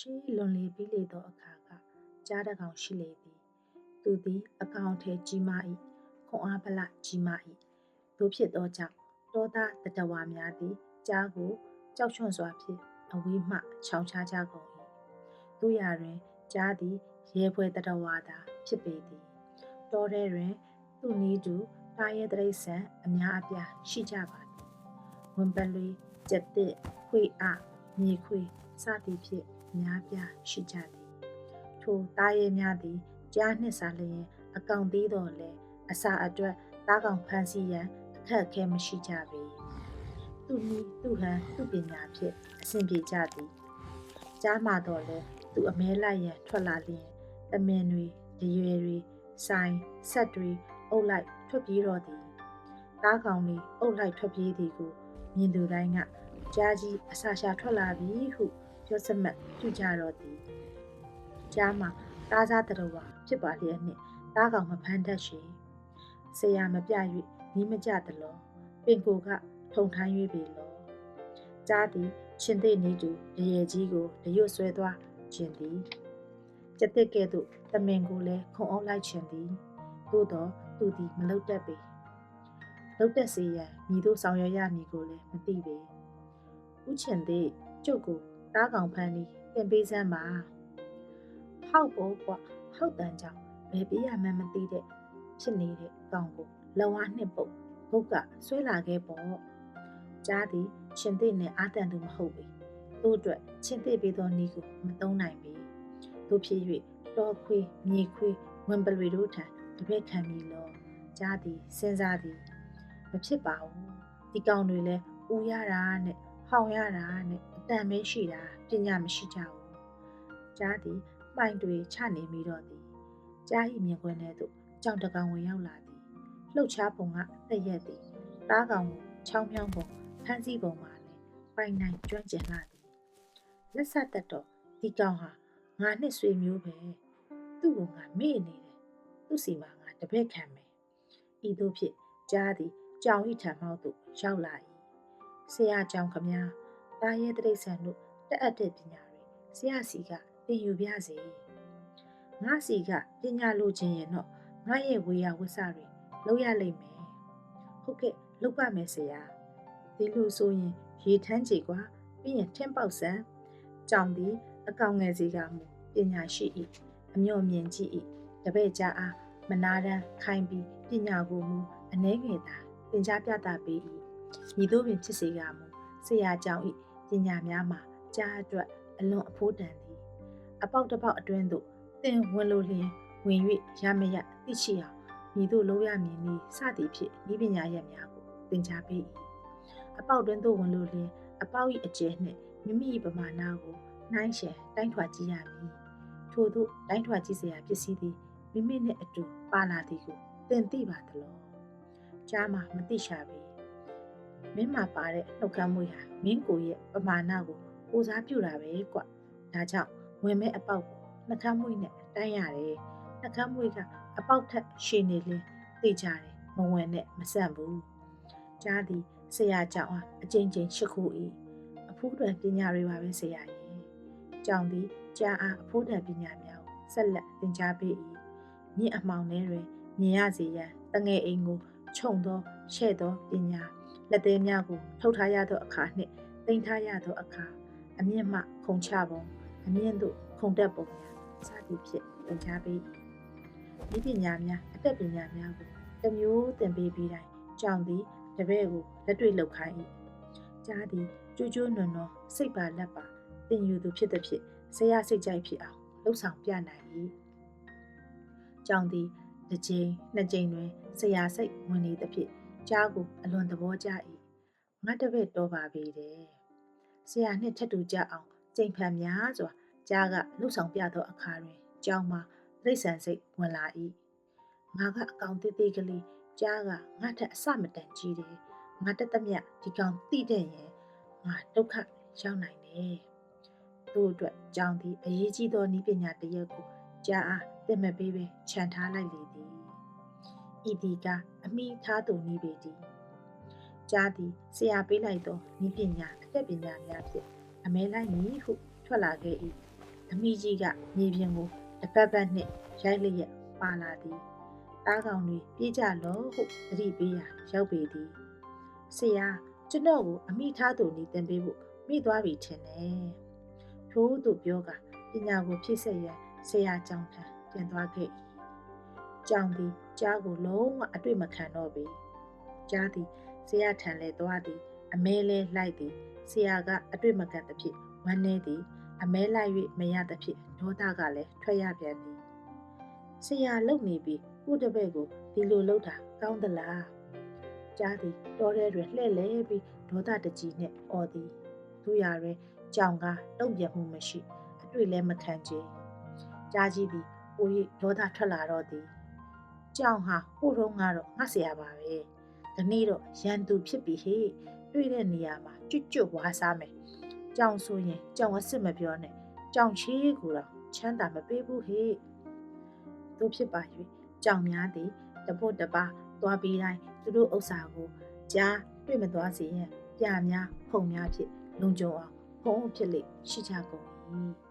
ရှေးလွန်လေပြီးလေသောအခါကကြားတကောင်ရှိလေသည်သူသည်အကောင်ထဲကြီးမာ၏ခွန်အားဗလကြီးမာ၏တို့ဖြစ်သောကြောင့်တောသားတတဝါများသည်ကြားကိုကြောက်ရွံ့စွာဖြင့်အဝေးမှချောင်းချကြကုန်၏တို့ရတွင်ကြားသည်ရဲဖွဲတတဝါသာဖြစ်ပေသည်တောထဲတွင်သူ့နီးသူတာရဲတရိษံအများအပြားရှိကြပါသည်ဝန်ပလွေကြက်တစ်ခွေအားမြေခွေစသည်ဖြင့် များပြားရှိကြသည် ထိုတာရဲများသည်ကြားနှစ်စားလျင်အကောင်သေးတော်လဲအစာအတွက်တားကောင်ဖန်စီရန်အခက်အခဲမရှိကြပေသူနီးသူဟန်သူပညာဖြင့်အဆင်ပြေကြသည်ကြားမှတော့လဲသူအမဲလိုက်ရန်ထွက်လာလျင်တမင်တွေဒရွယ်တွေဆိုင်ဆက်တွေအုပ်လိုက်ထွက်ပြေးတော့သည်တားကောင်တွေအုပ်လိုက်ထွက်ပြေးသည်ကိုမြင်သူတိုင်းကကြားကြီးအစာရှာထွက်လာပြီဟု ပြောစမတ်ပြုကြတော့သည်ကြားမှာတားစားတတော်ဝါဖြစ်ပါလျက်နှင့်တားကောင်မဖမ်းတတ်ရှိဆရာမပြ၍နီးမကြသလောပင်ကိုကထုံထိုင်း၍ပေလောကြားသည်ရှင်သိနေသူရရေကြီးကိုတရွတ်ဆွဲသွားခြင်းသည်ကျက်တဲ့ကဲ့သို့တမင်ကိုလည်းခုံအောင်လိုက်ခြင်းသည်သို့တော့သူသည်မလုတ်တတ်ပေလုတ်တက်စေရန်မိတို့ဆောင်ရွက်ရမည်ကိုလည်းမသိပေဥချင်သည်ကျုပ်ကို တားကောင်ဖမ်းပြီးသင်ပေးစမ်းပါဟောက်ပေါ်ကွာဟောက်တန်ကြောင့်ဘယ်ပြရမှန်းမသိတဲ့ဖြစ်နေတဲ့ကောင်ကိုလဝါနှစ်ပုတ်ဘုတ်ကဆွဲလာခဲ့ပေါ့ကြားသည်ရှင်သိနဲ့အာတန်သူမဟုတ်ပေသူ့အတွက်ချင်းသိပေးသောနီးကိုမသုံးနိုင်ပေတို့ဖြစ်၍တော်ခွေမြေခွေဝင်ပလွေတို့ထံတပည့်ခံပြီလောကြားသည်စဉ်းစားသည်မဖြစ်ပါဘူးဒီကောင်တွေလဲဦးရတာနဲ့ ဟောင်ရတာနဲ့အတန်မဲရှိတာပညာမရှိကြဘူးကြားသည်မှိုင်တွေချနေမိတော့သည်ကြားဤမြင်ကွင်းထဲသို့ကြောင်တကောင်ဝင်ရောက်လာသည်လှုပ်ရှားပုံကတက်ရက်သည်တားကောင်ကိုချောင်းမြောင်းပုံဖမ်းဆီးပုံမှာလည်းပိုင်နိုင်ကျွမ်းကျင်လာသည်လက်ဆက်တက်တော့ဒီကောင်ဟာငါနှစ်ဆွေမျိုးပဲသူ့ကိုငါမေ့နေတယ်သူ့စီမှာငါတပည့်ခံမယ်ဤသို့ဖြစ်ကြားသည်ကြောင်ဤထံမှောက်သို့ရောက်လာ၏ ဆရာကြောင်ခမများတာရဲတိရစ္ဆာန်တို့တက်အပ်တဲ့ပညာတွေဆရာစီကသင်ယူပြစေငါစီကပညာလိုချင်ရင်တော့ငါရဲ့ဝေယဝစ္စတွေလောက်ရလိမ့်မယ်ဟုတ်ကဲ့လောက်ပါမယ်ဆရာဒီလိုဆိုရင်ရေထမ်းကြည်ကွာပြီးရင်ထင်းပေါက်စံကြောင်သည်အကောင်ငယ်စီကမူပညာရှိ၏အမျှော်မြင်ကြည့်၏တပည့်ကြအားမနာတမ်းခိုင်းပြီးပညာကိုမူအနှဲငယ်သာသင်ကြားပြသပေး၏ မည်သို့ပင်ဖြစ်စေကမူဆရာကြောင့်ဤပညာများမှာကြားအတွက်အလွန်အဖိုးတန်သည်အပေါက်တစ်ပေါက်အတွင်းသို့သင်ဝင်လို့လျင်ဝင်၍ရမရသိရှိအောင်မည်သို့လိုရမည်နည်းစသည်ဖြင့်ဤပညာရက်များကိုသင်ကြားပေး၏အပေါက်တွင်သို့ဝင်လို့လျင်အပေါက်၏အကျယ်နှင့်မိမိ၏ပမာဏကိုနှိုင်းယှဉ်တိုင်းထွာကြည့်ရမည်ထို့သို့တိုင်းထွာကြည့်စရာပစ္စည်းသည်မိမိနှင့်အတူပါလာသည်ကိုသင်သိပါသလားကြားမှာမသိရှာပေ မင်းမှာပါတဲ့နှုတ်ခမ်းမွေးဟာမင်းကိုရဲ့ပမာဏကိုကိုစားပြုတာပဲကွဒါကြောင့်ဝင်မဲ့အပေါက်ကိုနှကမ်းမွေးနဲ့တိုင်းရတယ်နှကမ်းမွေးကအပေါက်ထက်ရှည်နေလင်းသိကြတယ်မဝင်နဲ့မဆန့်ဘူးကြားသည်ဆရာကြောင့်အကျဉ်းချင်းရှိခိုး၏အဖိုးတော်ပညာတွေပါပဲဆရာရဲ့ကြောင့်သည်ကြားအားအဖိုးတော်ပညာများကိုဆက်လက်သင်ကြားပေး၏မြင့်အမောင်ထဲတွင်မြင်ရစေရန်တငယ်အိမ်ကိုခြုံသောရှဲ့သောပညာ လက်သေးများကိုထုတ်ထားရသောအခါနှင့်တင်ထားရသောအခါအမြင့်မှခုံချပုံအမြင့်သို့ခုံတက်ပုံများစသည်ဖြင့်သင်ကြားပေး၏ဒီပညာများအသက်ပညာများကိုတစ်မျိုးသင်ပေးပြီးတိုင်းကြောင့်သည်တပည့်ကိုလက်တွေ့လောက်ခိုင်း၏ကြားသည်ကြိုးကြိုးနွန်နွန်စိတ်ပါလက်ပါသင်ယူသူဖြစ်သည်ဖြင့်ဆရာစိတ်ကြိုက်ဖြစ်အောင်လှုပ်ဆောင်ပြနိုင်၏ကြောင့်သည်တစ်ချိန်နှစ်ချိန်တွင်ဆရာစိတ်ဝင်နေသည်ဖြင့် ကြားကိုအလွန်သဘောကျ၏ငါတပည့်တော်ပါပေတယ်ဆရာနှင့်ထက်တူကြအောင်ကြိမ်ဖန်များစွာကြားကလှုပ်ဆောင်ပြသောအခါတွင်ကြောင်းမှာတိရစ္ဆာန်စိတ်ဝင်လာ၏ငါကအကောင်သေးသေးကလေးကြားကငါထက်အစမတန်ကြီးတယ်ငါတက်သမျှဒီကောင်တိတဲ့ရင်ငါဒုက္ခရောက်နိုင်တယ်သူ့အတွက်ကြောင်းသည်အရေးကြီးသောဤပညာတစ်ရပ်ကိုကြားအားတင်မပေးပဲခြံထားလိုက်လေသည်ဤဒီက အမိထားသူဤပေသည်ကြားသည်ဆရာပေးလိုက်သောဤပညာအသက်ပညာများဖြင့်အမဲလိုက်မည်ဟုထွက်လာခဲ့၏အမိကြီးကမြေပြင်ကိုတစ်ပတ်ပတ်နှင့်ရိုက်လျက်ပါလာသည်တားကောင်တွေပြေးကြလောဟုသတိပေးရာရောက်ပေသည်ဆရာကျွန်တော်ကိုအမိထားသူနေတင်ပေးဖို့မိသွားပြီထင်တယ်ထို့သူပြောကပညာကိုဖြည့်ဆက်ရန်ဆရာကြောင့်ထံပြန်သွားခဲ့၏ ကြောင်သည်ကြားကိုလုံးဝအတွေ့မခံတော့ပေကြားသည်ဆရာထံလဲသွားသည် အမဲလဲလိုက်သည်ဆရာကအတွေ့မကန်သဖြင့်ဝမ်းနေသည် အမဲလိုက်၍မရသဖြင့်ဒေါသကလည်းထွက်ရပြန်သည်ဆရာလုံနေပြီးဥတပည့်ကိုဒီလိုလှုပ်တာကောင်းသလားကြားသည်တော်ထဲတွင်လှဲ့လဲပြီးဒေါသတကြီးနှင့်အော်သည်သူရတွင်ကြောင်ကတုံ့ပြန်မှုမရှိ အတွေ့လည်းမခံချေကြားကြီးသည်အို၍ဒေါသထွက်လာတော့သည် ကြောင်ဟာဟိုတုန်းကတော့ငါဆရာပါပဲဒီနေ့တော့ရန်သူဖြစ်ပြီဟေ့တွေ့တဲ့နေရာမှာကျွတ်ကျွတ်ဝါစားမယ်ကြောင်ဆိုရင်ကြောင်အစ်စ်မပြောနဲ့ကြောင်ချေးကိုတော့ချမ်းသာမပေးဘူးဟေ့တို့ဖြစ်ပါ၍ကြောင်များသည်တပုတ်တပါသွားပြီးတိုင်းသူတို့ဥစ္စာကိုကြားတွေ့မသွားစေရန်ပြများဖုံများဖြစ်လုံခြုံအောင်ဖုံးဖြစ်လေရှိကြကုန်၏